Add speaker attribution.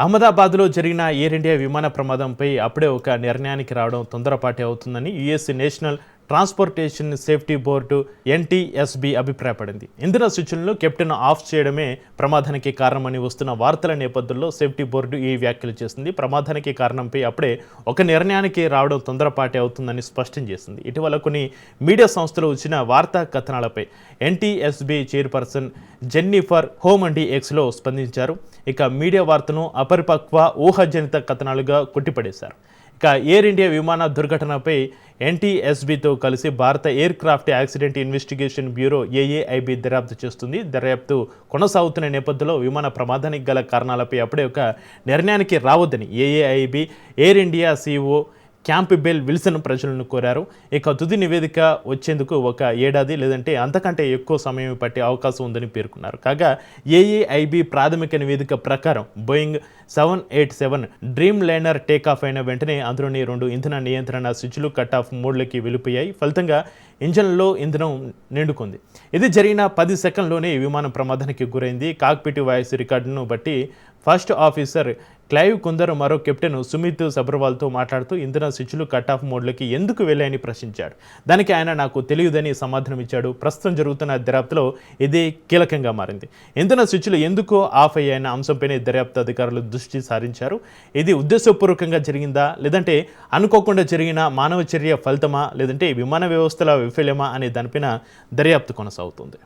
Speaker 1: అహ్మదాబాద్లో జరిగిన air India విమాన ప్రమాదంపై అప్పుడే ఒక నిర్ణయానికి రావడం తొందరపాటి అవుతుందని US national transportation safety board NTSB అభిప్రాయపడింది. ఇంధన సూచనలు కెప్టెన్ ఆఫ్ చేయడమే ప్రమాదానికి కారణమని వస్తున్న వార్తల నేపథ్యంలో సేఫ్టీ బోర్డు ఈ వ్యాఖ్యలు చేసింది. ప్రమాదానికి కారణంపై అప్పుడే ఒక నిర్ణయానికి రావడం తొందరపాటి అవుతుందని స్పష్టం చేసింది. ఇటీవల కొన్ని మీడియా సంస్థలు వచ్చిన వార్తా కథనాలపై ఎన్టీఎస్బి చైర్పర్సన్ జెన్నిఫర్ హోమండి ఎక్స్లో స్పందించారు. ఇక మీడియా వార్తను అపరిపక్వ ఊహాజనిత కథనాలుగా కొట్టిపడేశారు. ఇక ఎయిర్ ఇండియా విమాన దుర్ఘటనపై ఎన్టీఎస్బితో కలిసి భారత aircraft accident investigation bureau AAIB దర్యాప్తు చేస్తుంది. దర్యాప్తు కొనసాగుతున్న నేపథ్యంలో విమాన ప్రమాదానికి గల కారణాలపై అప్పుడే ఒక నిర్ణయానికి రావద్దని AAIB Air India CEO Campbell Wilson ప్రజలను కోరారు. ఇక తుది నివేదిక వచ్చేందుకు ఒక ఏడాది లేదంటే అంతకంటే ఎక్కువ సమయం పట్టే అవకాశం ఉందని పేర్కొన్నారు. కాగా ఏఏఐబి ప్రాథమిక నివేదిక ప్రకారం Boeing seven eight seven dreamliner takeoff అయిన వెంటనే అందులోని రెండు ఇంధన నియంత్రణ స్విచ్లు కట్ ఆఫ్ మోడ్లకి వెళ్ళిపోయాయి. ఫలితంగా ఇంజన్లో ఇంధనం నిండుకుంది. ఇది జరిగిన పది సెకండ్లోనే విమానం ప్రమాదానికి గురైంది. కాక్పిట్ వాయిస్ రికార్డును బట్టి ఫస్ట్ ఆఫీసర్ క్లైవ్ కుందరు మరో కెప్టెన్ సుమిత్ సబర్వాల్తో మాట్లాడుతూ ఇంధన స్విచ్లు కట్ ఆఫ్ మోడ్లోకి ఎందుకు వెళ్ళాయని ప్రశ్నించాడు. దానికి ఆయన నాకు తెలియదని సమాధానం ఇచ్చాడు. ప్రస్తుతం జరుగుతున్న దర్యాప్తులో ఇది కీలకంగా మారింది. ఇంధన స్విచ్లు ఎందుకు ఆఫ్ అయ్యాయన్న అంశంపైనే దర్యాప్తు అధికారులు దృష్టి సారించారు. ఇది ఉద్దేశపూర్వకంగా జరిగిందా? లేదంటే అనుకోకుండా జరిగిన మానవ చర్య ఫలితమా? లేదంటే విమాన వ్యవస్థల వైఫల్యమా? అనే దానిపైన దర్యాప్తు కొనసాగుతుంది.